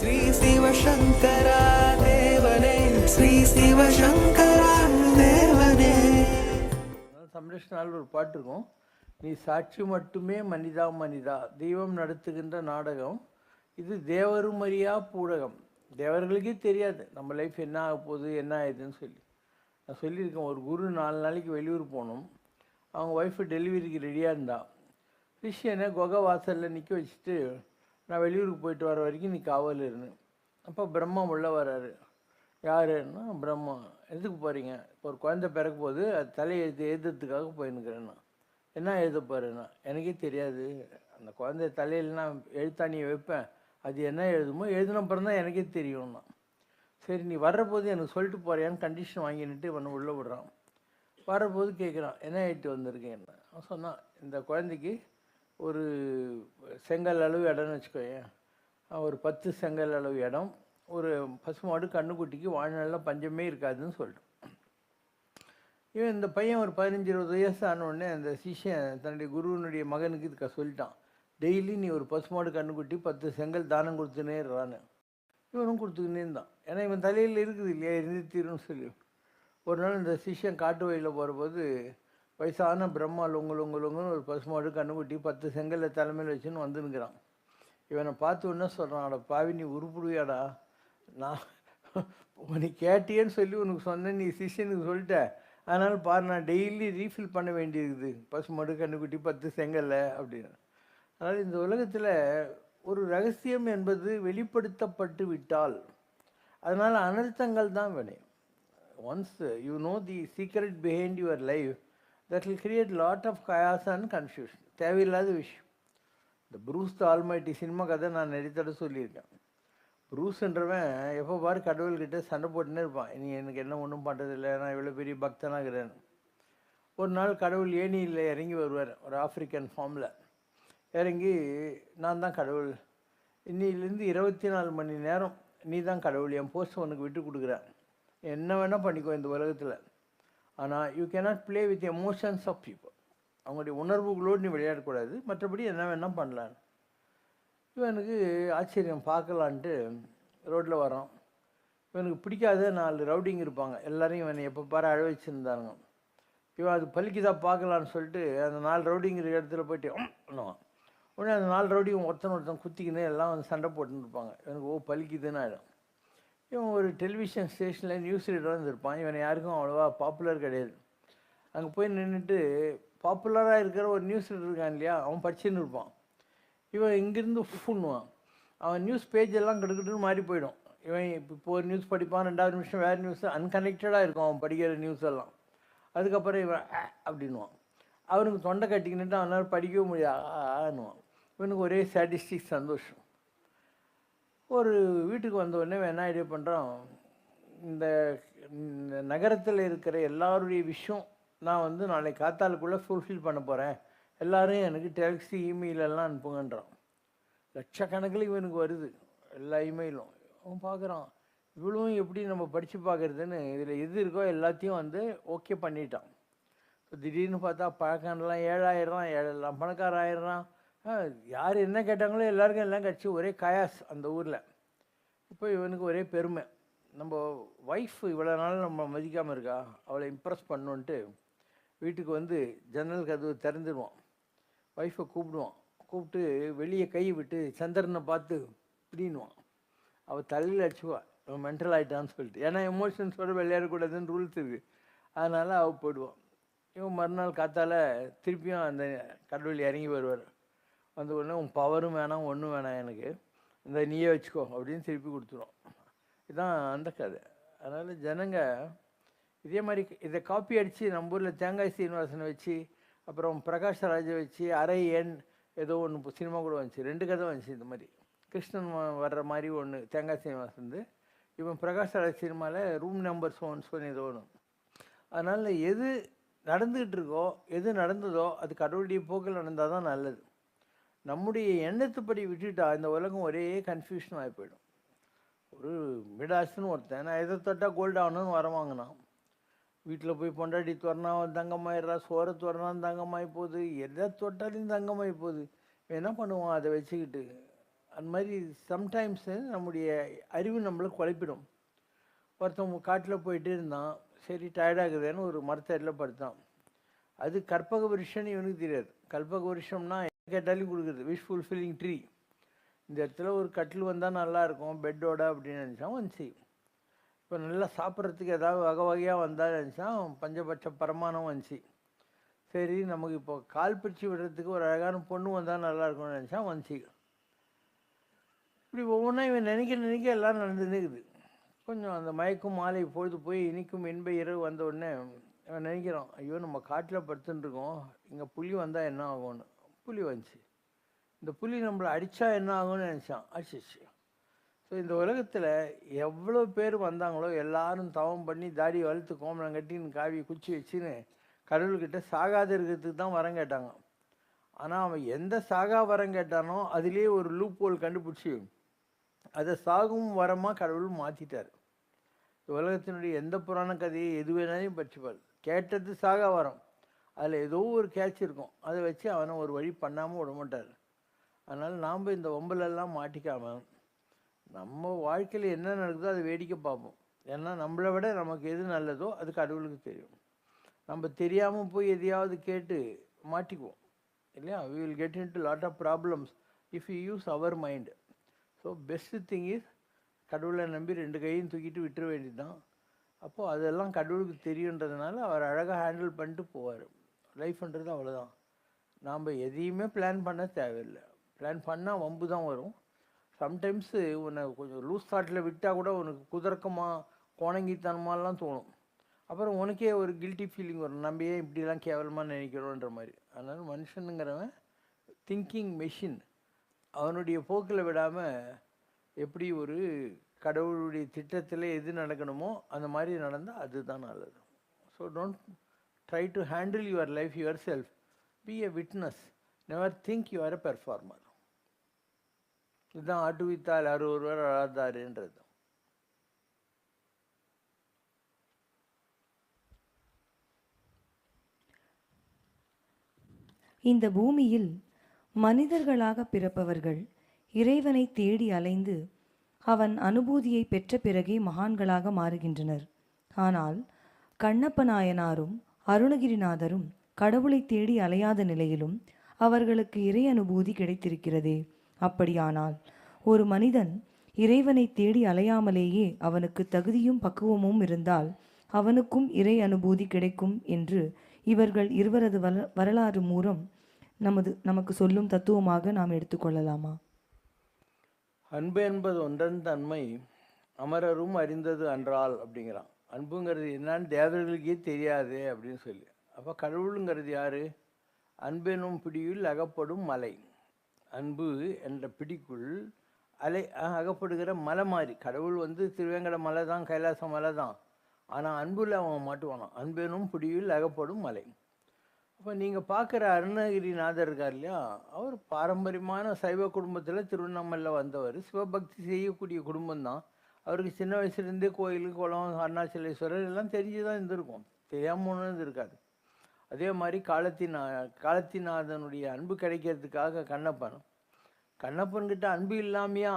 ஸ்ரீ சிவசங்கரா தேவனே ஸ்ரீ சிவசங்கரா தேவனே. சம்ரஷ்ணால் ஒரு பாட்டு இருக்கும். நீ சாட்சி மட்டுமே மனிதா மனிதா தெய்வம் நடத்துகின்ற நாடகம். இது தேவரும் பூடகம். தேவர்களுக்கே தெரியாது. நம்ம லைஃப் என்ன ஆக போகுது என்ன ஆகுதுன்னு சொல்லி. நான் சொல்லியிருக்கேன் ஒரு குரு நாலு நாளைக்கு வெளியூர் போகணும். அவங்க ஒய்ஃபு டெலிவரிக்கு ரெடியாக இருந்தா. ரிஷியனை குகை வாசலில் நிற்க வச்சுட்டு நான் வெளியூருக்கு போயிட்டு வர வரைக்கும் நீ காவல் இருந்தேன் அப்போ பிரம்மா உள்ளே வராரு. யாருன்னா பிரம்மா. எதுக்கு போகிறீங்க இப்போ ஒரு குழந்தை பிறக்க போது அது தலையை எழுத்து எழுதுறதுக்காக போயிருந்துக்கிறேன் நான் என்ன எழுத போகிறேன்னா எனக்கே தெரியாது. அந்த குழந்தை தலையில் நான் எழுத்தாணியை வைப்பேன். அது என்ன எழுதுமோ எழுதின அப்புறம் தான் எனக்கே தெரியும்னா. சரி நீ வர்றபோது எனக்கு சொல்லிட்டு போறியான்னு கண்டிஷன் வாங்கிட்டு இவனை உள்ளே விடுறான். வரபோது கேட்குறான் என்ன ஆகிட்டு வந்திருக்கேன் அவன் சொன்னான் இந்த குழந்தைக்கு ஒரு செங்கல் அளவு இடம்னு வச்சுக்கோயேன். ஒரு பத்து செங்கல் அளவு இடம். ஒரு பசுமாடு கண்ணுக்குட்டிக்கு வாழ்நாளில் பஞ்சமே இருக்காதுன்னு சொல்லிட்டு இவன் இந்த பையன் ஒரு பதினஞ்சு இருபது வயசு ஆனோடனே அந்த சிஷ்யன் தன்னுடைய குருவினுடைய மகனுக்கு இதுக்க சொல்லிட்டான். டெய்லி நீ ஒரு பசுமாடு கண்ணுக்குட்டி பத்து செங்கல் தானம் கொடுத்துனே இருறான்னு. இவனும் கொடுத்துக்கினே இருந்தான். ஏன்னா இவன் தலையில் இருக்குது இல்லையா இருந்து தீரும்னு சொல்லி. ஒரு நாள் இந்த சிஷ்யன் காட்டு வழியில் போகிறபோது வயசான பிரம்மா லொங்கு லொங்கு லொங்குன்னு ஒரு பசுமாடு கண்ணுக்குட்டி பத்து செங்கல்ல தலைமையில் வச்சுன்னு வந்துனுக்கிறான் இவனை பார்த்து என்ன சொல்கிறான் அட பாவி நீ உருப்பிடுவியாடா? நான் நீ கேட்டியேன்னு சொல்லி உனக்கு சொன்னேன் நீ சிஷ்யனுக்கு சொல்லிட்ட. அதனால் பாரு நான் டெய்லி ரீஃபில் பண்ண வேண்டியிருக்குது. பசுமாடு கண்ணுக்குட்டி பத்து செங்கல்ல அப்படின்னு. அதாவது இந்த உலகத்தில் ஒரு ரகசியம் என்பது வெளிப்படுத்தப்பட்டு விட்டால் அதனால் அனர்த்தங்கள் தான் விளையும் once you know the secret behind your life that will create lot of chaos and confusion தேவையில்லாத விஷயம். இந்த ப்ரூஸ் த ஆல்மைட்டி சினிமா கதை நான் நிறைய சொல்லியிருக்கேன். ப்ரூஸ்ன்றவன் எப்போ பாரு கடவுள்கிட்ட சண்டை போட்டுனே இருப்பான். நீ எனக்கு என்ன ஒன்றும் பண்ணுறதில்ல நான் இவ்வளோ பெரிய பக்தனாகிறேன் ஒரு நாள் கடவுள் ஏணியில் இறங்கி வருவார் ஒரு ஆஃப்ரிக்கன் ஃபார்மில் இறங்கி நான் தான் கடவுள். இன்னிலேருந்து இருபத்தி நாலு மணி நேரம் நீ தான் கடவுள். என் போஸ்ட் உனக்கு விட்டு கொடுக்குறேன். என்ன வேணால் பண்ணிக்கோ இந்த உலகத்தில். ஆனால் you cannot play with emotions of people அவங்களுடைய உணர்வுகளோடு நீ விளையாடக்கூடாது மற்றபடி என்ன வேணால் பண்ணலான்னு இவனுக்கு ஆச்சரியம் பார்க்கலான்ட்டு ரோட்டில் வரோம் இவனுக்கு பிடிக்காத நாலு ரவுடிங் இருப்பாங்க. எல்லோரையும் இவனை எப்போ பாரு அழ வச்சுருந்தானுங்க. இவன் அது பலிக்குதா பார்க்கலான்னு சொல்லிட்டு அந்த நாலு ரவுடிங்கிற இடத்துல போயிட்டு பண்ணுவான் உடனே அந்த நாலு ரவுடியும் ஒருத்தன் ஒருத்தன் குத்திக்கின்னு எல்லாம் வந்து சண்டை போட்டுன்னு இருப்பாங்க. இவனுக்கு ஓ பலிக்குதுன்னு ஆகிடும் இவன் ஒரு டெலிவிஷன் ஸ்டேஷனில் நியூஸ் ரீடராக இருந்திருப்பான். இவன் யாருக்கும் அவ்வளோவா பாப்புலர் கிடையாது. அங்கே போய் நின்றுட்டு பாப்புலராக இருக்கிற ஒரு நியூஸ் ரீடர் இருக்கான் இல்லையா? அவன் படிச்சுன்னு இருப்பான். இவன் இங்கேருந்து ஃபுண்ணுவான் அவன் நியூஸ் பேஜ் எல்லாம் கிடக்கிட்டுன்னு மாறி போயிடும். இவன் இப்போ ஒரு நியூஸ் படிப்பான் ரெண்டாவது நிமிஷம் வேறு நியூஸ் அன்கனெக்டடாக இருக்கும் அவன் படிக்கிற நியூஸ் எல்லாம். அதுக்கப்புறம் இவன் அப்படின்வான் அப்படின்னுவான். அவனுக்கு தொண்டை கட்டிக்கிட்டு அவனால் படிக்கவே முடியாது ஆன்னுவான். இவனுக்கு ஒரே சாட்டிஸ்டிக் சந்தோஷம். ஒரு வீட்டுக்கு வந்த உடனே என்ன ஐடியா பண்ணுறான் இந்த நகரத்தில் இருக்கிற எல்லாருடைய விஷயம் நான் வந்து நாளை காத்தாலுக்குள்ளே ஃபுல்ஃபில் பண்ண போகிறேன் எல்லோரும் எனக்கு டேக்ஸி இமெயிலெல்லாம் அனுப்புங்கன்றான். லட்சக்கணக்கில் இவனுக்கு வருது எல்லா இமெயிலும் அவன் பார்க்குறான் இவ்வளவும் எப்படி நம்ம படித்து பார்க்குறதுன்னு இதில் எது இருக்கோ எல்லாத்தையும் வந்து ஓகே பண்ணிட்டான். இப்போ திடீர்னு பார்த்தா பழக்கம்லாம் ஏழாயிரம் ஏழெல்லாம் பணக்காராயிரம் யார் என்ன கேட்டாங்களோ எல்லாருக்கும் எல்லாம் கிடச்சி ஒரே கயாஸ் அந்த ஊரில். இப்போ இவனுக்கு ஒரே பெருமை. நம்ம ஒய்ஃப் இவ்வளோ நாள் நம்ம மதிக்காமல் இருக்கா? அவளை இம்ப்ரெஸ் பண்ணோன்ட்டு வீட்டுக்கு வந்து ஜன்னல் கதவு திறந்துடுவான். ஒய்ஃபை கூப்பிடுவான். கூப்பிட்டு வெளியே கை விட்டு சந்திரனை பார்த்து பிடினுவான் அவள் தலையில் அடிச்சுவாள் அவன் மென்டல் ஆகிட்டான்னு சொல்லிட்டு. ஏன்னா எமோஷன்ஸோடு விளையாடக்கூடாதுன்னு ரூல்ஸ் இருக்குது அதனால் அவள் போயிடுவான் இவன் மறுநாள் காத்தால திருப்பியும் அந்த கடவுள் இறங்கி வருவார். வந்த உடனே உன் பவரும் வேணாம் ஒன்றும் வேணாம் எனக்கு. இந்த நீயே வச்சுக்கோ அப்படின்னு திருப்பி கொடுத்துரும். இதுதான் அந்த கதை. அதனால் ஜனங்க இதே மாதிரி இதை காப்பி அடித்து நம்ம ஊரில் தேங்காய் சீனிவாசனை வச்சு அப்புறம் பிரகாஷ் ராஜை வச்சு அரை எண் ஏதோ ஒன்று சினிமா கூட வந்துச்சு. ரெண்டு கதை வந்துச்சு இந்த மாதிரி. கிருஷ்ணன் வர்ற மாதிரி ஒன்று தேங்காய் சீனிவாசன் வந்து. இவன் பிரகாஷ் ராஜ் சினிமாவில் ரூம் நம்பர் ஒன் சொல்லி ஏதோ ஒன்று அதனால் எது நடந்துக்கிட்டு இருக்கோ எது நடந்ததோ அது கடவுளுடைய போக்கில் நடந்தால் தான் நல்லது. நம்முடைய எண்ணத்துப்படி விட்டுட்டா இந்த உலகம் ஒரே கன்ஃபியூஷன் ஆகி போயிடும். ஒரு மிடாசுன்னு ஒருத்தன் நான் எதை தொட்டால் கோல்ட் ஆகணும்னு வீட்டில் போய் பொண்டாட்டி திறனா தங்கமாயிடுறா சோறை திறனா தங்கமாகி போகுது. எதை தொட்டாலையும் தங்கமாகி போகுது. என்ன பண்ணுவான்? அதை வச்சுக்கிட்டு. அந்த மாதிரி சம்டைம்ஸ் நம்முடைய அறிவு நம்மளை குழப்பிடும். ஒருத்தன் காட்டில் போயிட்டு இருந்தான். சரி டயர்டாகுதுன்னு ஒரு மரத்தடியில் படுத்தான். அது கற்பக வருஷம்னு இவனுக்கு தெரியாது. கற்பக வருஷம்னா கேட்டாலும் கொடுக்குறது. விஷ் ஃபுல்ஃபில்லிங் ட்ரீ இந்த இடத்துல ஒரு கட்டில் வந்தால் நல்லாயிருக்கும் பெட்டோட அப்படின்னு நினச்சா வந்துச்சு இப்போ நல்லா சாப்பிட்றதுக்கு ஏதாவது வகை வகையாக வந்தால் நினச்சா பஞ்சபட்ச பரமானம் வந்துச்சு சரி நமக்கு இப்போ கால் பிடிச்சி விடுறதுக்கு ஒரு அழகான பொண்ணு வந்தால் நல்லா இருக்கும்னு வந்துச்சு இப்படி ஒவ்வொன்றா இவன் நினைக்க நினைக்க எல்லாம் நடந்துருக்குது கொஞ்சம் அந்த மயக்கும் மாலை பொழுது போய் இனிக்கும் இன்ப இரவு வந்த உடனே அவன் நினைக்கிறான் ஐயோ நம்ம காட்டில் படுத்துட்டுருக்கோம் இங்கே புலி வந்தால் என்ன ஆகும்னு? புலி வந்துச்சு. இந்த புலி நம்மளை அடித்தா என்ன ஆகும்னு நினச்சான். அடிச்சிச்சு ஸோ இந்த உலகத்தில் எவ்வளோ பேர் வந்தாங்களோ எல்லாரும் தவம் பண்ணி தாடி வளர்த்து கோமலம் கட்டின்னு காவி குச்சி வச்சுன்னு கடவுள்கிட்ட சாகாத இருக்கிறதுக்கு தான் வரம் கேட்டாங்க. ஆனால் அவன் எந்த சாகா வரம் கேட்டானோ அதுலேயே ஒரு லூப் ஹோல் கண்டுபிடிச்சி அதை சாகும் வரமாக கடவுள் மாற்றிட்டார் உலகத்தினுடைய எந்த புராண கதையை எது வேணாலும் பற்றிப்பார் கேட்டது சாகா வரம். அதில் ஏதோ ஒரு கேட்ச் இருக்கும். அதை வச்சு அவனை ஒரு வழி பண்ணாமல் விட மாட்டார். அதனால் நாம் இந்த ஒம்பலெல்லாம் மாட்டிக்காமல் நம்ம வாழ்க்கையில் என்ன நடக்குதோ அதை வேடிக்கை பார்ப்போம். ஏன்னா நம்மளை விட நமக்கு எது நல்லதோ அது கடவுளுக்கு தெரியும். நம்ம தெரியாமல் போய் எதையாவது கேட்டு மாட்டிக்குவோம். இல்லையா? We will get into lot of problems if you use our mind so best thing is கடவுளை நம்பி ரெண்டு கையும் தூக்கிட்டு விட்டுற வேண்டியதுதான். அப்போது அதெல்லாம் கடவுளுக்கு தெரியுன்றதுனால அவர் அழகாக ஹேண்டில் பண்ணிட்டு போவார். லைஃப்ன்றது அவ்வளோதான் நாம் எதையுமே பிளான் பண்ண தேவையில்லை. பிளான் பண்ணால் வம்பு தான் வரும். சம்டைம்ஸு உன்னை கொஞ்சம் லூஸ் தாட்டில் விட்டால் கூட உனக்கு குதர்க்கமாக கோணங்கித்தனமாலாம் தோணும். அப்புறம் உனக்கே ஒரு கில்ட்டி ஃபீலிங் வரும். நம்ம ஏன் இப்படிலாம் கேவலமாக நினைக்கிறோன்ற மாதிரி. அதனால் மனுஷனுங்கிறவன் திங்கிங் மெஷின் அவனுடைய போக்கில் விடாமல் எப்படி ஒரு கடவுளுடைய திட்டத்தில் எது நடக்கணுமோ அந்த மாதிரி நடந்தால் அதுதான் நல்லது. So don't try to handle your life yourself be a witness never think you are a performer இதுதான் ஆட்டுவித்தால் யார் ஒருவர் அழாதாருன்றது இந்த பூமியில் மனிதர்களாக பிறப்பவர்கள் இறைவனை தேடி அலைந்து அவன் அனுபூதியை பெற்ற பிறகே மகான்களாக மாறுகின்றனர். ஆனால் கண்ணப்ப நாயனாரும் அருணகிரிநாதரும் கடவுளை தேடி அலையாத நிலையிலும் அவர்களுக்கு இறை அனுபூதி கிடைத்திருக்கிறதே. அப்படியானால் ஒரு மனிதன் இறைவனை தேடி அலையாமலேயே அவனுக்கு தகுதியும் பக்குவமும் இருந்தால் அவனுக்கும் இறை அனுபூதி கிடைக்கும் என்று இவர்கள் இருவரது வர வரலாறு மூலம் நமது நமக்கு சொல்லும் தத்துவமாக நாம் எடுத்துக்கொள்ளலாமா அன்பு என்பது ஒன்றன் தன்மை அமரரும் அறிந்தது அன்றால் அப்படிங்கிறான். அன்புங்கிறது என்னான்னு தேவர்களுக்கே தெரியாது அப்படின்னு சொல்லி. அப்போ கடவுளுங்கிறது யார்? அன்பெனும் பிடியில் அகப்படும் மலை. அன்பு என்ற பிடிக்குள் அலை அகப்படுகிற மலை மாதிரி. கடவுள் வந்து திருவேங்கட மலை தான் கைலாச மலை தான். ஆனால் அன்புல அவன் மாட்டுவானான் அன்பெனும் பிடியில் அகப்படும் மலை. அப்போ நீங்கள் பார்க்குற அருணகிரிநாதர் இருக்கார் இல்லையா? அவர் பாரம்பரியமான சைவ குடும்பத்தில் திருவண்ணாமலையில் வந்தவர். சிவபக்தி செய்யக்கூடிய குடும்பம்தான். அவருக்கு சின்ன வயசுலேருந்தே கோயில் குளம் அருணாச்சலேஸ்வரர் எல்லாம் தெரிஞ்சு தான் இருந்திருக்கும். தெரியாமல் ஒன்றும் இருந்திருக்காது. அதே மாதிரி காலத்தின் காலத்திநாதனுடைய அன்பு கிடைக்கிறதுக்காக கண்ணப்பன். கண்ணப்பன்கிட்ட அன்பு இல்லாமையா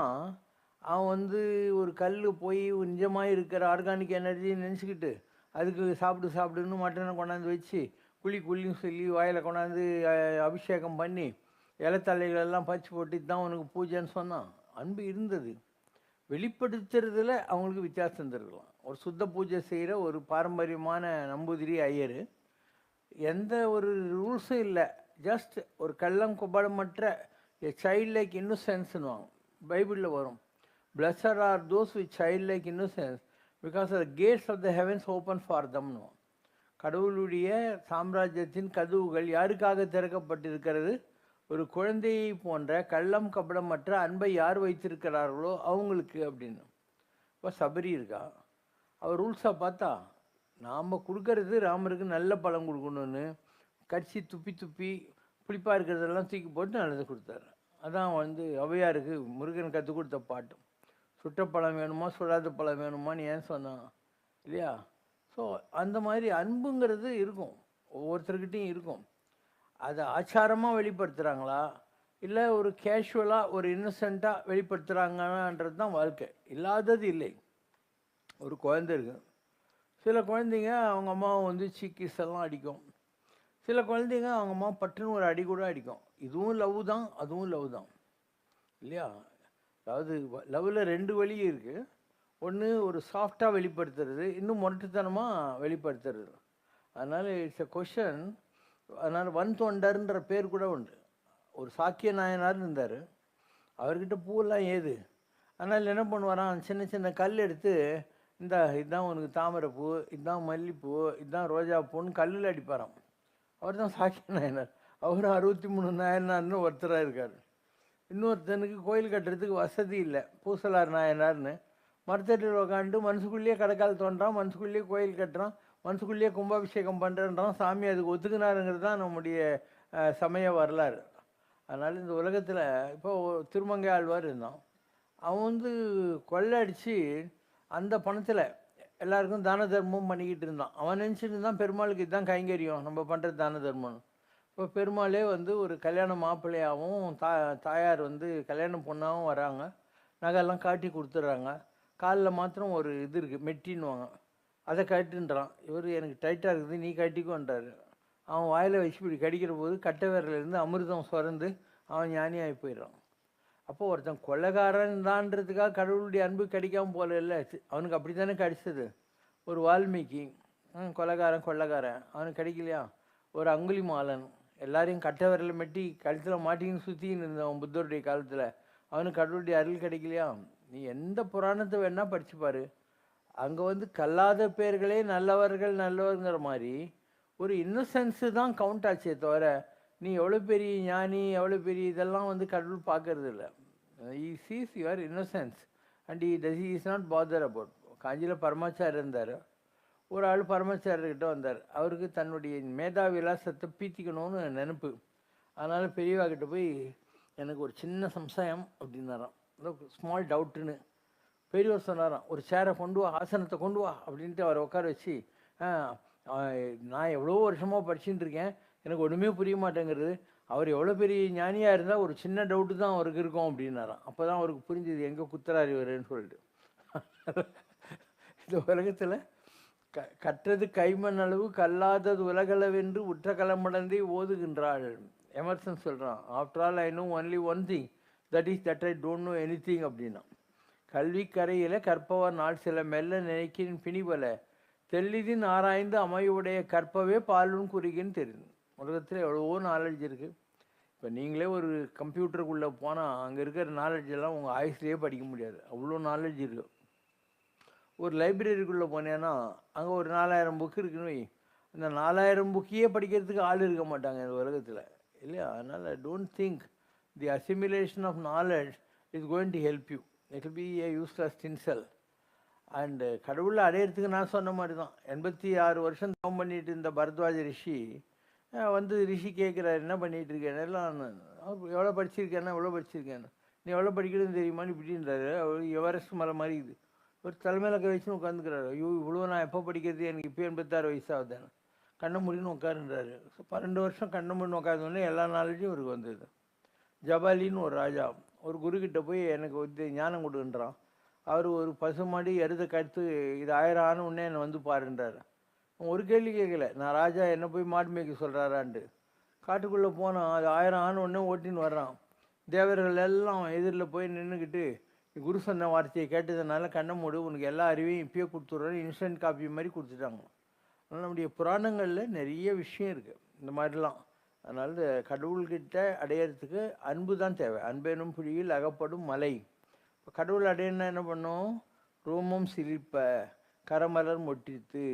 அவன் வந்து ஒரு கல் போய் நிஜமாக இருக்கிற ஆர்கானிக் எனர்ஜி நினச்சிக்கிட்டு அதுக்கு சாப்பிடு சாப்பிடுன்னு மட்டனை கொண்டாந்து வச்சு குழி குழின்னு சொல்லி வாயில் கொண்டாந்து அபிஷேகம் பண்ணி இலத்தலைகளெல்லாம் பச்சு போட்டு தான் உனக்கு பூஜைன்னு சொன்னான். அன்பு இருந்தது. வெளிப்படுத்துறதுல அவங்களுக்கு வித்தியாசம் இருந்திருக்கலாம். ஒரு சுத்த பூஜை செய்கிற ஒரு பாரம்பரியமான நம்பூதிரி ஐயர் எந்த ஒரு ரூல்ஸும் இல்லை. ஜஸ்ட் ஒரு கள்ளம் குபடமற்ற எ சைல்ட் லைக் இன்னுசென்ஸ்னுவாங்க பைபிளில் வரும். Blessed are those with child like innocence because the gates of the heavens open for தம்னு கடவுளுடைய சாம்ராஜ்யத்தின் கதவுகள் யாருக்காக திறக்கப்பட்டிருக்கிறது? ஒரு குழந்தையை போன்ற கள்ளம் கபடமற்ற அன்பை யார் வைத்திருக்கிறார்களோ அவங்களுக்கு அப்படின்னு. இப்போ சபரி இருக்கா? அவர் ரூல்ஸாக பார்த்தா நாம் கொடுக்கறது ராமருக்கு நல்ல பழம் கொடுக்கணும்னு கட்சி துப்பி துப்பி புளிப்பாக இருக்கிறதெல்லாம் தூக்கி போட்டு நல்லது கொடுத்தாரு. அதான் வந்து ஔவையாருக்கு முருகன் கற்றுக் கொடுத்த பாட்டும் சுட்ட பழம் வேணுமா சுடாத பழம் வேணுமான்னு ஏன் சொன்னான்? இல்லையா? ஸோ அந்த மாதிரி அன்புங்கிறது இருக்கும். ஒவ்வொருத்தர்கிட்டையும் இருக்கும். அதை ஆச்சாரமாக வெளிப்படுத்துகிறாங்களா இல்லை ஒரு கேஷுவலாக ஒரு இன்னசென்ட்டாக வெளிப்படுத்துகிறாங்கன்றது தான் வாழ்க்கை. இல்லாதது இல்லை. ஒரு குழந்தை இருக்கு. சில குழந்தைங்க அவங்க அம்மாவை வந்து சீக்கிஸ் எல்லாம் அடிக்கும். சில குழந்தைங்க அவங்க அம்மா பட்டுன்னு ஒரு அடி கூட அடிக்கும். இதுவும் லவ் தான் அதுவும் லவ் தான். இல்லையா? அதாவது லவ்வில் ரெண்டு வழி இருக்குது ஒன்று ஒரு சாஃப்டாக வெளிப்படுத்துறது இன்னும் முரட்டுத்தனமாக வெளிப்படுத்துறது. அதனால் இட்ஸ் எ கொஷன் அதனால் வன் தொண்டர்ன்ற பேர் கூட உண்டு. ஒரு சாக்கிய நாயனார் இருந்தார். அவர்கிட்ட பூவெல்லாம் ஏது? அதனால் என்ன பண்ணுவாரான் சின்ன சின்ன கல் எடுத்து இந்த இதுதான் உனக்கு தாமரைப்பூ இதுதான் மல்லிப்பூ இதுதான் ரோஜா பூன்னு கல்லில் அடிப்பாராம். அவர் தான் சாக்கிய நாயனார். அவரும் அறுபத்தி மூணு நாயனார்னு ஒருத்தராக இருக்கார். இன்னொருத்தனுக்கு கோயில் கட்டுறதுக்கு வசதி இல்லை. பூசலார் நாயனார்னு. மரத்தடியில் உக்காண்டு மனசுக்குள்ளேயே கடைக்கால் தோன்றான் மனசுக்குள்ளேயே கோயில் கட்டுறான். மனசுக்குள்ளேயே கும்பாபிஷேகம் பண்ணுறன்றான் சாமி அதுக்கு ஒத்துக்கினாருங்கிறது தான் நம்முடைய சமய வரலாறு. அதனால் இந்த உலகத்தில் இப்போ திருமங்கை ஆழ்வார் இருந்தான். அவன் வந்து கொள்ளடிச்சு அந்த பணத்தில் எல்லாருக்கும் தான தர்மம் பண்ணிக்கிட்டு இருந்தான். அவன் நினச்சிட்டு இருந்தான் பெருமாளுக்கு இதுதான் கைங்கரியம் நம்ம பண்ணுறது தான தர்மம்னு. இப்போ பெருமாளே வந்து ஒரு கல்யாண மாப்பிள்ளையாகவும் தா தாயார் வந்து கல்யாணம் பொண்ணாகவும் வராங்க. நகையெல்லாம் காட்டி கொடுத்துட்றாங்க காலில் மாத்திரம் ஒரு இது இருக்குது மெட்டின்னுவாங்க. அதை கட்டுன்றான் இவர் எனக்கு டைட்டாக இருக்குது நீ கட்டிக்கோன்றாரு அவன் வாயில் வச்சு இப்படி கடிக்கிற போது கட்டை விரலேருந்து அமிர்தம் சுரந்து அவன் ஞானியாகி போயிடுறான். அப்போ ஒருத்தன் கொள்ளைக்காரன் தான்றதுக்காக கடவுளுடைய அன்பு கிடைக்காம போல இல்லை. அவனுக்கு அப்படி தானே கிடைச்சது? ஒரு வால்மீகி ம், கொள்ளக்காரன் கொள்ளைக்காரன். அவனுக்கு கிடைக்கலையா? ஒரு அங்குலி மாலன். எல்லாரையும் கட்டை விரல மெட்டி கழுத்தில் மாட்டின்னு சுற்றின்னு இருந்தவன் புத்தருடைய காலத்தில். அவனுக்கு கடவுளுடைய அருள் கிடைக்கலையா? நீ எந்த புராணத்தை வேணால் படிச்சு அங்கே வந்து கல்லாத பேர்களே நல்லவர்கள் நல்லவருங்கிற மாதிரி ஒரு இன்னசென்ஸு தான் கவுண்ட் ஆச்சே தவிர நீ எவ்வளோ பெரிய ஞானி எவ்வளோ பெரிய இதெல்லாம் வந்து கடவுள் பார்க்கறது இல்லை. He sees your innocence and he does is not bother about காஞ்சியில் பரமாச்சார் இருந்தார். ஒரு ஆள் பரமாச்சாரியர்கிட்ட வந்தார். அவருக்கு தன்னுடைய மேதா விலாசத்தை பீத்திக்கணும்னு நினப்பு. அதனால் பெரியவா கிட்ட போய் எனக்கு ஒரு சின்ன சம்சயம் அப்படின்னாராம். ஸ்மால் டவுட்டுன்னு பெரியவர் சொன்னாராம் ஒரு சேரை கொண்டு வா ஆசனத்தை கொண்டு வா அப்படின்ட்டு அவரை உட்கார வச்சு நான் எவ்வளோ வருஷமாக படிச்சுட்டு இருக்கேன் எனக்கு ஒன்றுமே புரிய மாட்டேங்கிறது அவர் எவ்வளோ பெரிய ஞானியாக இருந்தால் ஒரு சின்ன டவுட்டு தான் அவருக்கு இருக்கும் அப்படின்னாராம். அப்போ தான் அவருக்கு புரிஞ்சுது எங்கே குத்துறாரு இவருன்னு சொல்லிட்டு. இந்த உலகத்தில் க கற்றது கைமண் அளவு கல்லாதது உலகளவென்று உற்ற களமடந்தே ஓதுகின்றாள். எமர்சன் சொல்கிறான் after all I know only one thing that is that I don't know anything அப்படின்னா கல்வி கற்பவர் நாள் சில மெல்ல நினைக்கின் பிணிபல தெல்லிதின் ஆராய்ந்து அமையுடைய கற்பவே பாலும் குறுகின்னு தெரியும் உலகத்தில் எவ்வளவோ நாலேஜ் இருக்குது இப்போ நீங்களே ஒரு கம்ப்யூட்டருக்குள்ளே போனால் அங்கே இருக்கிற நாலேஜ் எல்லாம் உங்கள் ஆயுஸ்லேயே படிக்க முடியாது. அவ்வளோ நாலேஜ் இருக்குது ஒரு லைப்ரரிக்குள்ளே போனேன்னா அங்கே ஒரு நாலாயிரம் புக்கு இருக்குன்னு வை. அந்த நாலாயிரம் புக்கையே படிக்கிறதுக்கு ஆள் இருக்க மாட்டாங்க இந்த உலகத்தில். இல்லையா? அதனால் don't think the assimilation of knowledge is going to help you it be a useless tinsel and கடவுளை அடையிறதுக்கு நான் சொன்ன மாதிரி தான் எண்பத்தி ஆறு வருஷம் தவம் பண்ணிட்டு இருந்த பரத்வாஜ ரிஷி வந்து ரிஷி கேட்குறாரு என்ன பண்ணிட்டு இருக்கேன் எல்லாம் எவ்வளோ படிச்சிருக்கேன்னா எவ்வளோ படிச்சிருக்கேன்னு நீ எவ்வளோ படிக்கிறதுன்னு தெரியுமான்னு இப்படின்றாரு. அவர் எவரெஸ்ட் மலை மாதிரி இது. ஒரு தலைமையில கை வச்சுன்னு உட்காந்துக்கிறாரு ஐயோ இவ்வளோ நான் எப்போ படிக்கிறது? எனக்கு இப்போ எண்பத்தாறு வயசாகுதுன்னு. கண்ணை முடின்னு உட்காருன்றாரு. ஸோ பன்னெண்டு வருஷம் கண்ணை முடின்னு உட்காந்தோடனே எல்லா நாலேஜும் இவருக்கு வந்தது. ஜபாலின்னு ஒரு ராஜா ஒரு குருக்கிட்ட போய் எனக்கு வந்து ஞானம் கொடுக்குன்றான் அவர் ஒரு பசுமாடி எருத கடுத்து இது ஆயிரம் ஆன உடனே என்னை வந்து பாருன்றாரு. ஒரு கேள்வி கேட்கல. நான் ராஜா என்ன போய் மாடு மேய்க்க சொல்கிறாரான்ட்டு காட்டுக்குள்ளே போனான். அது ஆயிரம் ஆன உடனே ஓட்டின்னு வர்றான். தேவர்கள் எல்லாம் எதிரில் போய் நின்றுக்கிட்டு குரு சொன்ன வார்த்தையை கேட்டதுனால கண்ணை மூடு. உனக்கு எல்லா அறிவையும் இப்பயே கொடுத்துட்றோம் இன்ஸ்டன்ட் காப்பி மாதிரி கொடுத்துட்டாங்க அதனால் நம்முடைய புராணங்களில் நிறைய விஷயம் இருக்குது இந்த மாதிரிலாம். அதனால் கடவுள்கிட்ட அடையிறதுக்கு அன்பு தான் தேவை. அன்பெனும் புரியில் அகப்படும் மலை. இப்போ கடவுள் அடையணும்னா என்ன பண்ணும்? ரோமம் சிரிப்ப கரமலர் மொட்டித்து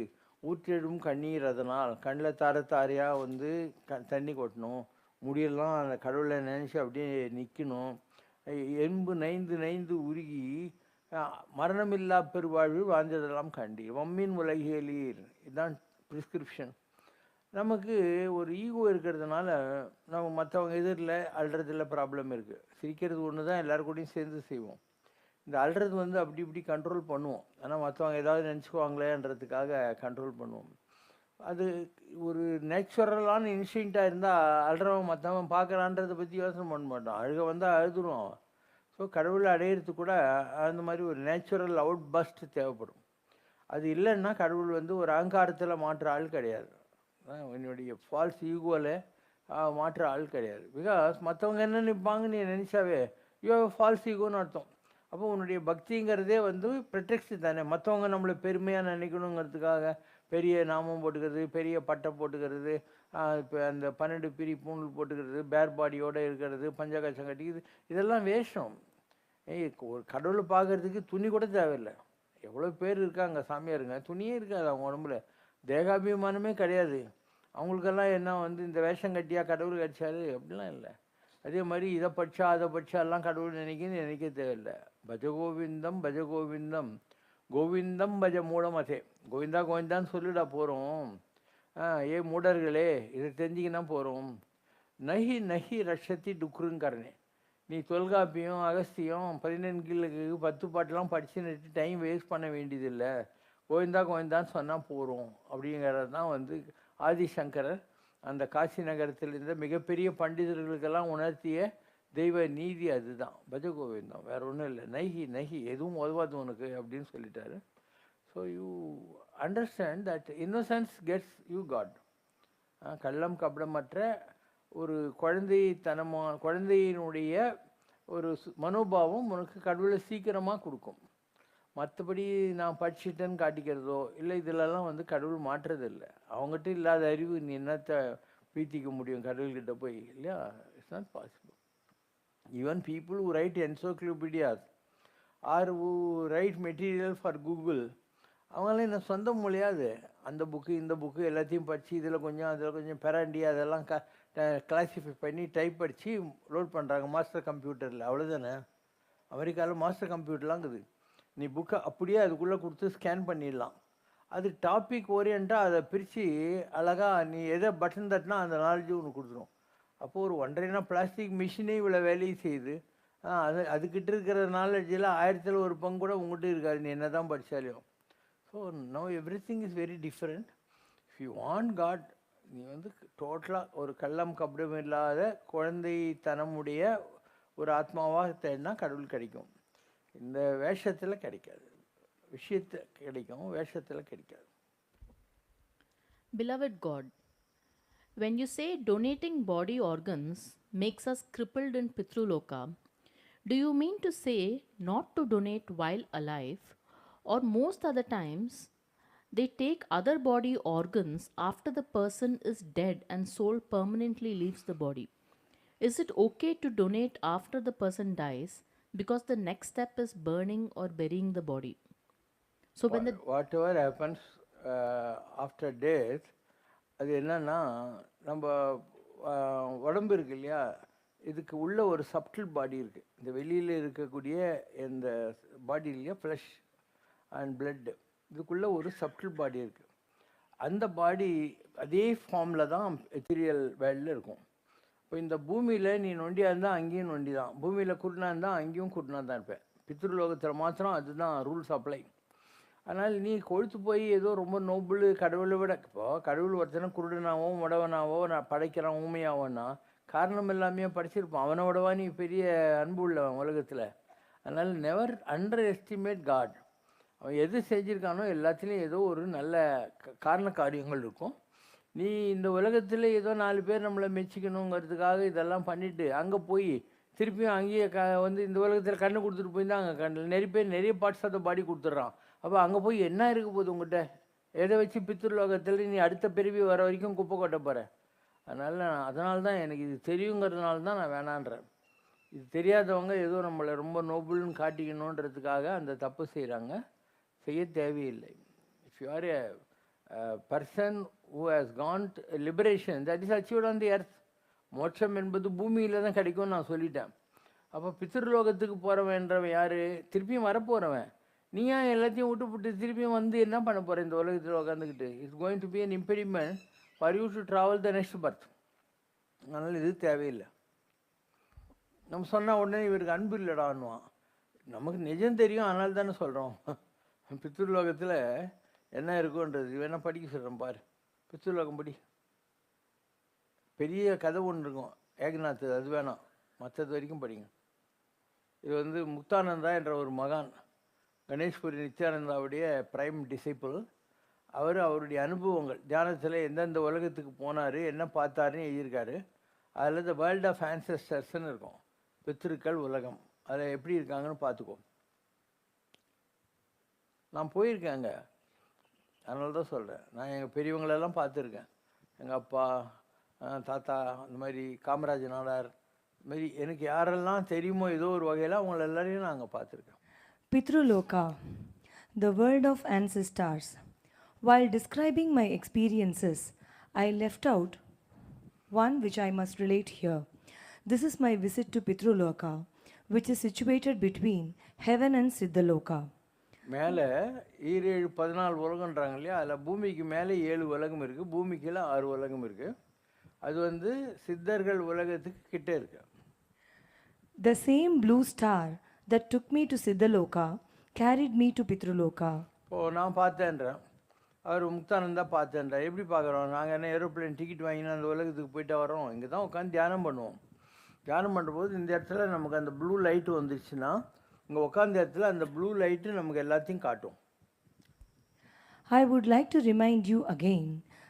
ஊற்றிடும் கண்ணீர் அதனால் கண்ணில் தார தாரையாக வந்து க தண்ணி கொட்டணும். முடியெல்லாம் அந்த கடவுளை நினச்சி அப்படியே நிற்கணும் எண்பு நைந்து நைந்து உருகி மரணமில்லா பெருவாழ்வு வாழ்ந்ததெல்லாம் கண்டி. வம்மின் உலகியலீர் இதுதான் ப்ரிஸ்கிரிப்ஷன் நமக்கு ஒரு ஈகோ இருக்கிறதுனால நம்ம மற்றவங்க எதிரில் அல்றதுல ப்ராப்ளம் இருக்குது சிரிக்கிறது ஒன்று தான் எல்லாரு கூடயும் சேர்ந்து செய்வோம். இந்த அழுறது வந்து அப்படி இப்படி கண்ட்ரோல் பண்ணுவோம். ஆனால் மற்றவங்க ஏதாவது நினச்சிக்குவாங்களேன்றதுக்காக கண்ட்ரோல் பண்ணுவோம். அது ஒரு நேச்சுரலான இன்ஸ்டிங்க்டாக இருந்தால் அழுறவன் மற்றவன் பார்க்குறான்றதை பற்றி யோசனை பண்ண மாட்டோம் அழுக வந்தால் அழுதுருவான் ஸோ கடவுளை அடையிறதுக்கு கூட அந்த மாதிரி ஒரு நேச்சுரல் அவுட் பஸ்ட் தேவைப்படும். அது இல்லைன்னா கடவுள் வந்து ஒரு அகங்காரத்தில் மாற்ற ஆள் கிடையாது. என்னுடைய ஃபால்ஸ் ஈகோவில் மாற்ற ஆள் கிடையாது. பிகாஸ் மற்றவங்க என்ன நிற்பாங்க நீ நினச்சாவே யோ ஃபால்ஸ் ஈகோன்னு அர்த்தம். அப்போ உன்னுடைய பக்திங்கிறதே வந்து ப்ரொடெக்ட் தானே. மற்றவங்க நம்மளை பெருமையாக நினைக்கணுங்கிறதுக்காக பெரிய நாமம் போட்டுக்கிறது பெரிய பட்டை போட்டுக்கிறது இப்போ அந்த பன்னெண்டு பிரி பூணல் போட்டுக்கிறது பேர் பாடியோடு இருக்கிறது பஞ்சகாசம் கட்டிக்கிறது இதெல்லாம் வேஷம். ஏய் ஒரு கடவுளை பார்க்கறதுக்கு துணி கூட தேவையில்லை. எவ்வளோ பேர் இருக்காங்க சாமியாருங்க. துணியே இருக்காது அவங்க உடம்புல. தேகாபிமானமே கிடையாது. அவங்களுக்கெல்லாம் என்ன வந்து இந்த வேஷம் கட்டியா கடவுள் கிடைச்சாரு? அப்படிலாம் இல்லை. அதே மாதிரி இதை பட்சா அதை பட்சா எல்லாம் கடவுள் நினைக்கன்னு நினைக்க தேவையில்லை பஜகோவிந்தம் பஜகோவிந்தம். கோவிந்தம் பஜ மூடமதே கோவிந்தா கோவிந்தான்னு சொல்லிடா போகிறோம் ஏ மூடர்களே இதை தெரிஞ்சுக்கினா போகிறோம் நஹி நஹி ரஷத்தி டுக்ருங்கரணே நீ தொல்காப்பியம் அகஸ்தியம் பதினெண்களுக்கு பத்து பாட்டெலாம் படித்து நிறுத்தி டைம் வேஸ்ட் பண்ண வேண்டியதில்லை. கோவிந்தா கோவிந்தான்னு சொன்னால் போகிறோம் அப்படிங்கிறது தான் வந்து ஆதிசங்கரர் அந்த காசி நகரத்தில் இருந்த மிகப்பெரிய பண்டிதர்களுக்கெல்லாம் உணர்த்திய தெய்வ நீதி அதுதான். பஜ கோவிந்தம் வேற ஒன்றும் இல்லை. நகி நகி. எதுவும் உதவாது உனக்கு அப்படின்னு சொல்லிட்டாரு. So you understand that innocence gets you God கள்ளம் கபடமற்ற ஒரு குழந்தைத்தனமா குழந்தையினுடைய ஒரு மனோபாவம் உனக்கு கடவுளை சீக்கிரமாக கொடுக்கும். மற்றபடி நான் படிச்சுட்டேன்னு காட்டிக்கிறதோ இல்லை இதிலெல்லாம் வந்து கடவுள் மாற்றுறது இல்லை அவங்ககிட்ட இல்லாத அறிவு நீ என்னத்தை பீத்திக்க முடியும் கடவுள்கிட்ட போய்? இல்லையா? It's not possible even people who write encyclopedias are who write material for Google அவங்களாம் என்ன சொந்த மொழியாது. அந்த புக்கு இந்த புக்கு எல்லாத்தையும் படித்து இதில் கொஞ்சம் அதில் கொஞ்சம் பெராண்டி அதெல்லாம் க கிளாசிஃபை பண்ணி டைப் அடித்து லோட் பண்ணுறாங்க மாஸ்டர் கம்ப்யூட்டரில் அவ்வளோதானே அமெரிக்காவில் மாஸ்டர் கம்ப்யூட்டர்லாம் இருக்குது நீ புக்கை அப்படியே அதுக்குள்ளே கொடுத்து ஸ்கேன் பண்ணிடலாம். அது டாபிக் ஓரியண்ட்டாக அதை பிரித்து அழகாக நீ எதை பட்டன் தட்டினா அந்த நாலேஜ் ஒன்று கொடுத்துரும். அப்போது ஒரு ஒன்றரைனா பிளாஸ்டிக் மிஷினே இவ்வளோ வேலையை செய்யுது. அது அதுக்கிட்ட இருக்கிற நாலேஜில் ஆயிரத்தில் ஒரு பங்கு கூட உங்கள்கிட்ட இருக்காது. நீ என்ன தான் படித்தாலையும் so no everything is very different if you want God நீ வந்து டோட்டலாக ஒரு கள்ளம் கபடம் இல்லாத குழந்தைத்தனமுடைய ஒரு ஆத்மாவாக தேடினா கடவுள் கிடைக்கும். இந்த வேஷத்தில் கிடைக்காது விஷயத்தை கிடைக்கும் வேஷத்தில் கிடைக்காது Beloved God, when you say donating body organs makes us crippled in Pitruloka, do you mean to say not to donate while alive, or most other times they take other body organs after the person is dead and soul permanently leaves the body? Is it okay to donate after the person dies Because the next step is burning or burying the body? So when the whatever happens after death அது என்னன்னா நம்ம உடம்பு இருக்கு இல்லையா? இதுக்கு உள்ள ஒரு சப்டில் பாடி இருக்குது இந்த வெளியில் இருக்கக்கூடிய இந்த பாடி இல்லையா? ஃப்ளஷ் அண்ட் பிளட்டு இதுக்குள்ளே ஒரு சப்டில் பாடி இருக்குது அந்த பாடி அதே ஃபார்மில் தான் எத்திரியல் வேல்டில் இருக்கும். இப்போ இந்த பூமியில் நீ நொண்டியாக இருந்தால் அங்கேயும் நொண்டி தான் பூமியில் குருடனா இருந்தால் அங்கேயும் குருடனா தான் இருப்பேன் பித்ருலோகத்தில் மாத்திரம் அதுதான் ரூல்ஸ் அப்ளை அதனால் நீ கொழுத்து போய் ஏதோ ரொம்ப நோபுள் கடவுளை விட இப்போ கடவுள் ஒருத்தனை குருடனாவோ முடவனாவோ நான் படைக்கிறான் ஊமையாவோன்னா காரணம் எல்லாமே படிச்சிருப்பான். அவனோடவா நீ பெரிய அன்பு உள்ளவன் உலகத்தில். அதனால் நெவர் அண்டர் எஸ்டிமேட் காட் அவன் எது செஞ்சுருக்கானோ எல்லாத்துலேயும் ஏதோ ஒரு நல்ல க- காரண காரியங்கள் இருக்கும். நீ இந்த உலகத்தில் ஏதோ நாலு பேர் நம்மளை மெச்சிக்கணுங்கிறதுக்காக இதெல்லாம் பண்ணிவிட்டு அங்கே போய் திருப்பியும் அங்கேயே க வந்து இந்த உலகத்தில் கண்ணு கொடுத்துட்டு போய் தான் அங்கே கண்ணில் நிறைய பேர் நிறைய பார்ட்ஸ் ஆஃப் த பாடி கொடுத்துட்றான். அப்போ அங்கே போய் என்ன இருக்க போகுது உங்ககிட்ட எதை வச்சு பித்ருலோகத்தில் நீ அடுத்த பிறவி வர வரைக்கும் குப்பை கொட்ட போகிற அதனால் நான் அதனால தான் எனக்கு இது தெரியுங்கிறதுனால தான் நான் வேணான்றேன். இது தெரியாதவங்க ஏதோ நம்மளை ரொம்ப நோபுள்னு காட்டிக்கணுன்றதுக்காக அந்த தப்பு செய்கிறாங்க செய்ய தேவையில்லை. If you are a person who has gained liberation that is achieved on the earth மோட்சம் என்பது பூமியில் தான் கிடைக்கும்னு நான் சொல்லிட்டேன். அப்போ பித்திருலோகத்துக்கு போகிறவன்றவன் யார்? திருப்பியும் வரப்போகிறவன் நீ ஏன் எல்லாத்தையும் விட்டு விட்டு திருப்பியும் வந்து என்ன பண்ண போகிற இந்த உலகத்தில் உட்காந்துக்கிட்டு it's going to be an impediment for you to travel the next birth அதனால் இது தேவையில்லை. நம்ம சொன்னால் உடனே இவருக்கு அன்பு இல்லைடான்னுவான். நமக்கு நிஜம் தெரியும் அதனால தானே சொல்கிறோம் பித்திருலோகத்தில் என்ன இருக்குன்றது வேணால் படிக்க சொல்கிறேன் பாரு. பித்ருலோகம் படி. பெரிய கதை ஒன்று இருக்கும். ஏகநாத் அது வேணாம். மற்றது வரைக்கும் படிங்க. இது வந்து முக்தானந்தா என்ற ஒரு மகான் கணேஷ்புரி நித்யானந்தாவுடைய பிரைம் டிசைப்பிள் அவர் அவருடைய அனுபவங்கள் தியானத்தில் எந்தெந்த உலகத்துக்கு போனார் என்ன பார்த்தாருன்னு எழுதியிருக்காரு. அதில் த வேர்ல்ட் ஆஃப் ஆன்சஸ்டர்ஸ்ன்னு இருக்கும். பித்திருக்கள் உலகம். அதில் எப்படி இருக்காங்கன்னு பார்த்துக்கோ நான் போயிருக்கேன் அங்கே. அதனால தான் சொல்கிறேன் நான் எங்கள் பெரியவங்களெல்லாம் பார்த்துருக்கேன் எங்கள் அப்பா தாத்தா இந்த மாதிரி காமராஜ் நாடார் மாரி எனக்கு யாரெல்லாம் தெரியுமோ ஏதோ ஒரு வகையில் அவங்கள எல்லாரையும் நாங்கள் பார்த்துருக்கோம் Pitruloka the world of ancestors While describing my experiences, I left out one which I must relate here. This is my visit to Pitruloka, which is situated between heaven and Siddhaloka. மேலே ஈரேழு பதினாலு உலகன்றாங்க இல்லையா? அதில் பூமிக்கு மேலே ஏழு உலகம் இருக்குது பூமிக்கு கீழே ஆறு உலகம் இருக்குது அது வந்து சித்தர்கள் உலகத்துக்கு கிட்ட இருக்கு. The same blue star that took me to Siddhaloka carried me to Pitruloka. இப்போது நான் பார்த்தேன்றேன். அவர் முக்தானந்தா பார்த்தேன்றார் எப்படி பார்க்குறோம்? நாங்கள் என்ன ஏரோப்ளேன் டிக்கெட் வாங்கினா அந்த உலகத்துக்கு போயிட்டு வரோம் இங்கே தான் உட்காந்து தியானம் பண்ணுவோம். தியானம் பண்ணும்போது இந்த இடத்துல நமக்கு அந்த ப்ளூ லைட் வந்துருச்சுன்னா இங்கே உட்காந்த இடத்துல அந்த ப்ளூ லைட்டு நமக்கு எல்லாத்தையும் காட்டும் I would like to remind you again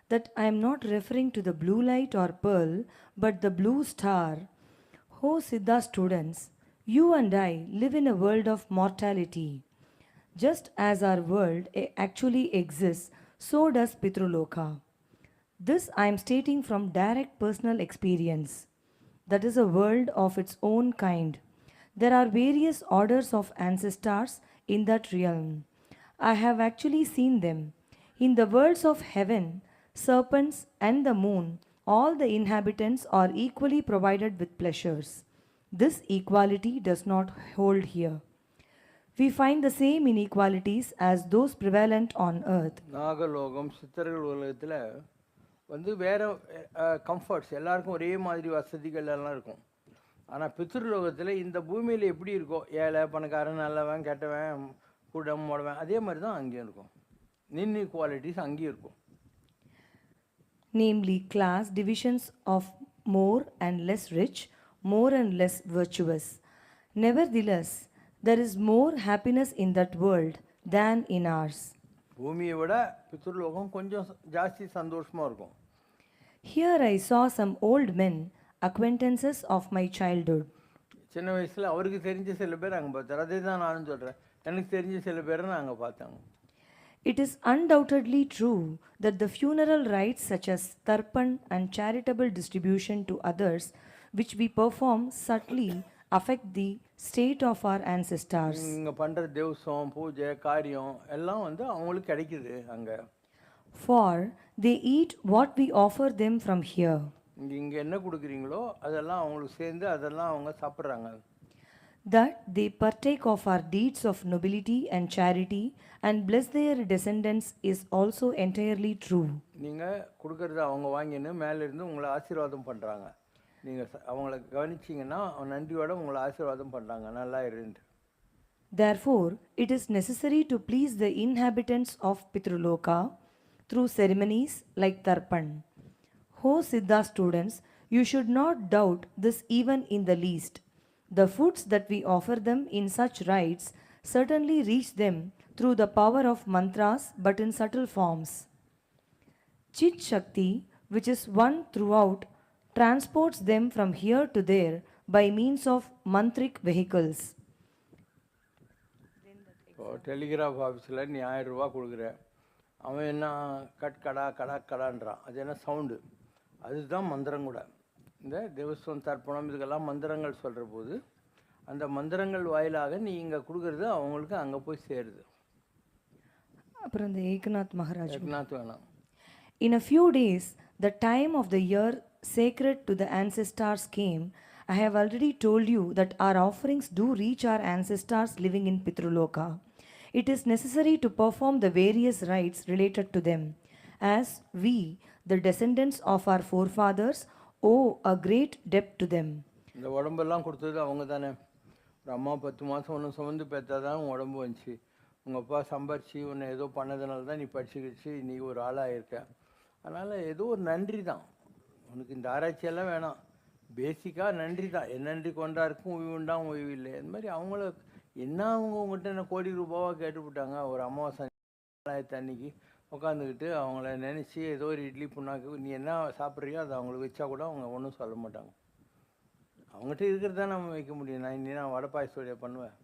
that I am not referring to the blue light or pearl, but the blue star. Oh, Siddha students, you and I live in a world of mortality. Just as our world a- actually exists, so does Pitruloka. This I am stating from direct personal experience. That is a world of its own kind. There are various orders of ancestors in that realm. I have actually seen them. In the worlds of heaven, serpents and the moon, all the inhabitants are equally provided with pleasures. This equality does not hold here. We find the same inequalities as those prevalent on earth. நாகலோகம் சித்தர்கள் உலகத்தில் வந்து வேறு comforts எல்லாருக்கும் ஒரே மாதிரி வசதிகள் எல்லாம் இருக்கும் ஆனால் பித்ருலோகத்தில் இந்த பூமியில் எப்படி இருக்கோ ஏழை பணக்காரன் நல்லவன் கெட்டவன் கூடம் முடவன் அதே மாதிரி தான் அங்கேயும் இருக்கும் நின் குவாலிட்டிஸ் அங்கேயும் இருக்கும் namely class divisions of more and less rich, more and less virtuous. Nevertheless, there is more happiness in that world than in ours. பூமியை விட பித்ருலோகம் கொஞ்சம் ச- ஜாஸ்தி சந்தோஷமாக இருக்கும் Here I saw some old men, acquaintances of my childhood. சின்ன வயசில் அவருக்கு தெரிஞ்ச சில பேர் அங்கே பார்த்தார் அதே தான் நானும் சொல்கிறேன் எனக்கு தெரிஞ்ச சில பேரை நான் அங்கே பார்த்தாங்க It is undoubtedly true that the funeral rites, such as tarpan and charitable distribution to others, which we perform subtly, affect the state of our ancestors. இங்கே பண்ணுற தேவசம் பூஜை காரியம் எல்லாம் வந்து அவங்களுக்கு கிடைக்குது அங்கே For they eat what we offer them from here. இங்கே இங்கே என்ன கொடுக்குறீங்களோ அதெல்லாம் அவங்களுக்கு சேர்ந்து அதெல்லாம் அவங்க சாப்பிட்றாங்க That they partake of our deeds of nobility and charity and bless their descendants is also entirely true. நீங்கள் கொடுக்கறத அவங்க வாங்கின்னு மேலேருந்து உங்களை ஆசீர்வாதம் பண்ணுறாங்க நீங்கள் அவங்கள கவனிச்சிங்கன்னா நன்றியோட உங்களை ஆசீர்வாதம் பண்ணுறாங்க நல்லா இருந்துட்டு Therefore, it is necessary to please the inhabitants of Pitruloka through ceremonies like Tarpan. Ho Siddha students, you should not doubt this even in the least. The foods that we offer them in such rites certainly reach them through the power of mantras but in subtle forms. Chit Shakti, which is one throughout, transports them from here to there by means of mantric vehicles. இப்போ telegraph ஆஃபீஸில் நீ ஆயிரம் ரூபா கொடுக்குற அவன் என்ன cut கடா கடா கடான்றான் அது என்ன சவுண்டு அதுதான் மந்திரம் கூட இந்த தேவஸ்வம் தர்ப்பணம் இதுக்கெல்லாம் மந்திரங்கள் சொல்கிற போது அந்த மந்திரங்கள் வாயிலாக நீ இங்கே கொடுக்குறது அவங்களுக்கு அங்கே போய் சேருது அப்புறம் இந்த ஏகநாத் மகாராஜ் ஏக்நாத் வேணாம் In a few days, the time of the year sacred to the ancestors came. I have already told you that our offerings do reach our ancestors living in Pitruloka. It is necessary to perform the various rites related to them, as we, the descendants of our forefathers, owe a great debt to them. இந்த உடம்பெல்லாம் கொடுத்தது அவங்க தானே. ஒரு அம்மா பத்து மாதம் ஒன்று சுமந்து பெற்றா தான் உன் உடம்பு வந்துச்சு. உங்கள் அப்பா சம்பாரிச்சு உன்னை ஏதோ பண்ணதுனால தான் நீ படிச்சுக்கிச்சு நீ ஒரு ஆளாக இருக்க அதனால் ஏதோ ஒரு நன்றி தான். உனக்கு இந்த ஆராய்ச்சியெல்லாம் வேணாம். பேசிக்காக நன்றி தான். என் நன்றி கொண்டாருக்கும் ஓய்வு உண்டாம் ஓய்வு இல்லை. இந்த மாதிரி அவங்கள என்ன அவங்க உங்கள்கிட்ட என்ன கோடி ரூபாவாக கேட்டுவிட்டாங்க ஒரு அமாவாசை நாலாயிரத்து அன்னைக்கு உட்காந்துக்கிட்டு அவங்கள நினச்சி ஏதோ ஒரு இட்லி புண்ணாக்கு நீ என்ன சாப்பிட்றியோ அதை அவங்களுக்கு வச்சா கூட அவங்க ஒன்றும் சொல்ல மாட்டாங்க. அவங்ககிட்ட இருக்கிறது தான் நம்ம வைக்க முடியும். நான் இனி நான் வடை பாயசோடைய பண்ணுவேன்.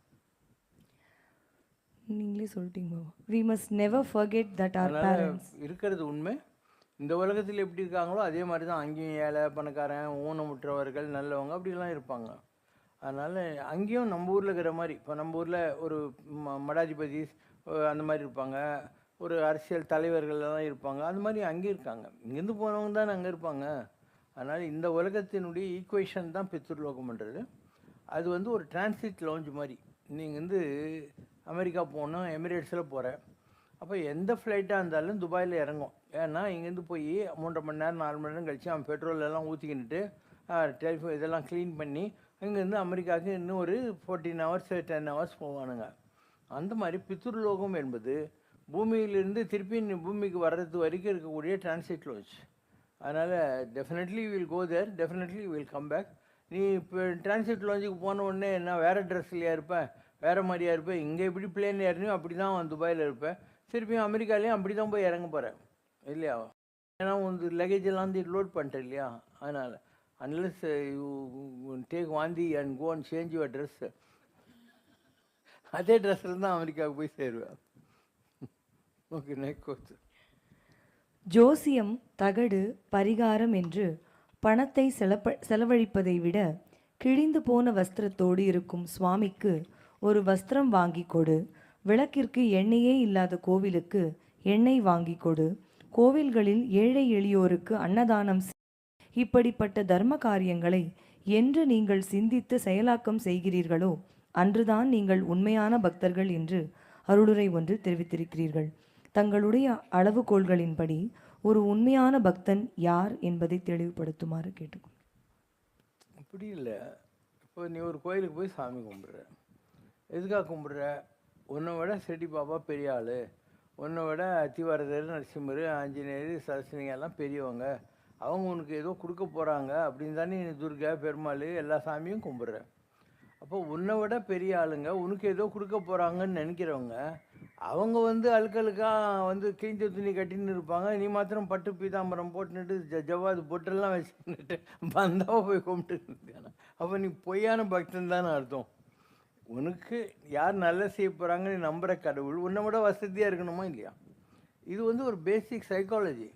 நீங்களே சொல்லிட்டீங்க we must never forget that our parents இருக்கிறது உண்மை. இந்த உலகத்தில் எப்படி இருக்காங்களோ அதே மாதிரி தான் அங்கேயும் ஏழை பணக்காரன் ஊனமுற்றவர்கள் நல்லவங்க அப்படிலாம் இருப்பாங்க. அதனால் அங்கேயும் நம்ம ஊரில் இருக்கிற மாதிரி இப்போ நம்ம ஊரில் ஒரு ம- மடாதிபதி அந்த மாதிரி இருப்பாங்க. ஒரு அரசியல் தலைவர்கள்லாம் இருப்பாங்க. அது மாதிரி அங்கேயும் இருக்காங்க. இங்கேருந்து போனவங்க தானே அங்கே இருப்பாங்க. அதனால் இந்த உலகத்தினுடைய ஈக்குவேஷன் தான் பித்ருலோகம்ன்றது அது வந்து ஒரு டிரான்சிட் லவுஞ்ச் மாதிரி. நீங்கள் வந்து அமெரிக்கா போகணும் எமிரேட்ஸில் போகிற அப்போ எந்த ஃப்ளைட்டாக இருந்தாலும் துபாயில் இறங்கும். ஏன்னா இங்கேருந்து போய் மூன்றரை மணி நேரம் நாலு மணி நேரம் கழிச்சு அவன் பெட்ரோல் எல்லாம் ஊற்றிக்கிட்டு டெலிஃபோன் இதெல்லாம் க்ளீன் பண்ணி அங்கேருந்து அமெரிக்காவுக்கு இன்னும் ஒரு ஃபோர்டீன் ஹவர்ஸ் டென் ஹவர்ஸ் போவானுங்க. அந்த மாதிரி பித்ருலோகம் என்பது பூமியிலிருந்து திருப்பி நீ பூமிக்கு வர்றது வரைக்கும் இருக்கக்கூடிய டிரான்சிட் லோஞ்ச் அதனால் definitely will go there definitely will come back நீ இப்போ டிரான்சிட் லாஞ்சுக்கு போன உடனே என்ன வேறு ட்ரெஸ்லையா இருப்பேன் வேறு மாதிரியா இருப்பேன் இங்கே எப்படி பிளேன் ஏறினியோ அப்படி தான் அவன் துபாயில் இருப்பேன் திருப்பியும் அமெரிக்காலேயும் அப்படி தான் போய் இறங்க போகிறேன் இல்லையா? ஏன்னா உனது லக்கேஜ் எல்லாம் வந்து லோட் பண்ணிட்டேன் இல்லையா? அதனால் அன்லஸ் யூ டேக் வாந்தி and go and change your dress அதே ட்ரெஸ்ஸில் தான் அமெரிக்காவுக்கு போய் சேருவேன். ஜோசியம் தகடு பரிகாரம் என்று பணத்தை செலப்ப செலவழிப்பதை விட கிழிந்து போன வஸ்திரத்தோடு இருக்கும் சுவாமிக்கு ஒரு வஸ்திரம் வாங்கி கொடு. விளக்கிற்கு எண்ணெயே இல்லாத கோவிலுக்கு எண்ணெய் வாங்கி கொடு. கோவில்களில் ஏழை எளியோருக்கு அன்னதானம் இப்படிப்பட்ட தர்ம காரியங்களை என்று நீங்கள் சிந்தித்து செயலாக்கம் செய்கிறீர்களோ அன்றுதான் நீங்கள் உண்மையான பக்தர்கள் என்று அருளுரை ஒன்று தெரிவித்திருக்கிறீர்கள். தங்களுடைய அளவுகோள்களின்படி ஒரு உண்மையான பக்தன் யார் என்பதை தெளிவுபடுத்துமாறு கேட்டுக்கொள். அப்படி இல்லை. இப்போ நீ ஒரு கோயிலுக்கு போய் சாமி கும்பிட்ற. எதுக்காக கும்பிட்ற? உன்னை விட செடி பாபா பெரிய ஆள். உன்னை விட அத்திவரதர் நரசிம்மர் ஆஞ்சநேயர் சரஸ்வதிங்க எல்லாம் பெரியவங்க. அவங்க உனக்கு ஏதோ கொடுக்க போகிறாங்க அப்படின்னு தானே நீ துர்கா பெருமாள் எல்லா சாமியும் கும்பிட்றேன் அப்போ உன்னை விட பெரிய ஆளுங்க உனக்கு ஏதோ கொடுக்க போகிறாங்கன்னு நினைக்கிறவங்க அவங்க வந்து அழுக்கழுக்காக வந்து கிழிஞ்ச துணி கட்டின்னு இருப்பாங்க. நீ மாத்திரம் பட்டு பீதாம்பரம் போட்டுன்னுட்டு ஜ ஜவ்வாது பொட்டெல்லாம் வச்சுன்னுட்டு பந்தாவை போய் கும்பிட்டு அப்போ நீ பொய்யான பக்தன் தானே அர்த்தம். உனக்கு யார் நல்லா செய்ய போகிறாங்க நீ நம்புகிற கடவுள் உன்னை விட வசதியாக இருக்கணுமா இல்லையா? இது வந்து ஒரு பேசிக் சைக்காலஜி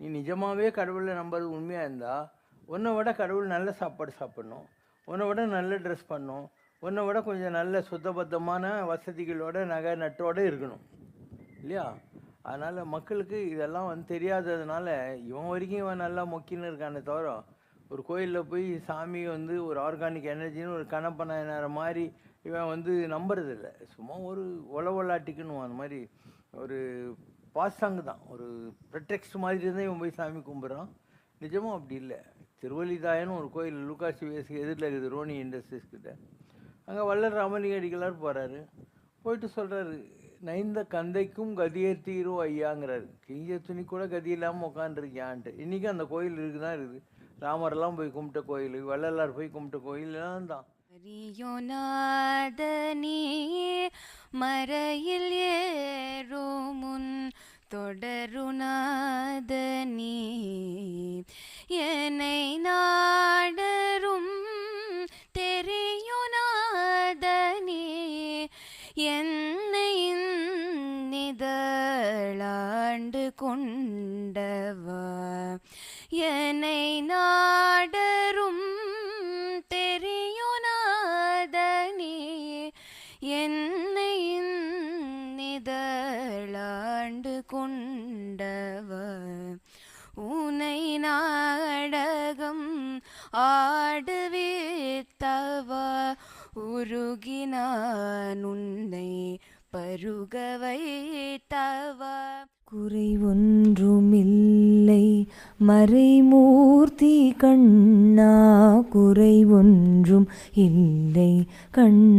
நீ நிஜமாகவே கடவுளை நம்புறது உண்மையாக இருந்தால் உன்னை விட கடவுள் நல்ல சாப்பாடு சாப்பிடணும். உன்னை விட நல்ல ட்ரெஸ் பண்ணும். உன்னை விட கொஞ்சம் நல்ல சுத்தபத்தமான வசதிகளோட நகை நட்டோடு இருக்கணும். இல்லையா? அதனால் மக்களுக்கு இதெல்லாம் வந்து தெரியாததுனால இவன் வரைக்கும் இவன் நல்லா மொக்கின்னு இருக்கானே தவிர ஒரு கோயிலில் போய் சாமி வந்து ஒரு ஆர்கானிக் எனர்ஜின்னு ஒரு கணப்பன மாதிரி இவன் வந்து நம்புறதில்ல. சும்மா ஒரு ஒலவலாட்டிக்குன்னு அந்த மாதிரி ஒரு பாசாங்கு தான். ஒரு ப்ரெட்டெக்ஸ்ட் மாதிரி தான் இவன் போய் சாமி கும்பிட்றான். நிஜமும் அப்படி இல்லை. திருவல்லிதாயன்னு ஒரு கோயில் லுக்காசி வேஸுக்கு எதிரில் இருக்குது ரோனி இண்டஸ்ட்ரீஸ் கிட்ட. அங்கே வல்லர் ராமலிங்க அடிகளார் போகிறாரு போயிட்டு சொல்கிறாரு நைந்த கந்தைக்கும் கதியர் தீரோ ஐயாங்கிறாரு. கிழிஞ்ச துணி கூட கதி இல்லாமல் உட்காந்துருக்கியான்ட்டு இன்றைக்கும் அந்த கோயில் இருக்குது தான் இருக்குது. ராமரெல்லாம் போய் கும்பிட்ட கோயில் வள்ளலார் போய் கும்பிட்ட கோயிலெல்லாம் தான். நீ மறையில் ஏறுமுன் தொடருநாதனே என்னை நாடரும் தெரியுநாதனே என்னை நிதழாண்டு கொண்டவா பருக வைத்தவா குறை ஒன்றுமில்லை மறைமூர்த்தி கண்ணா குறை ஒன்றும் இல்லை கண்ணா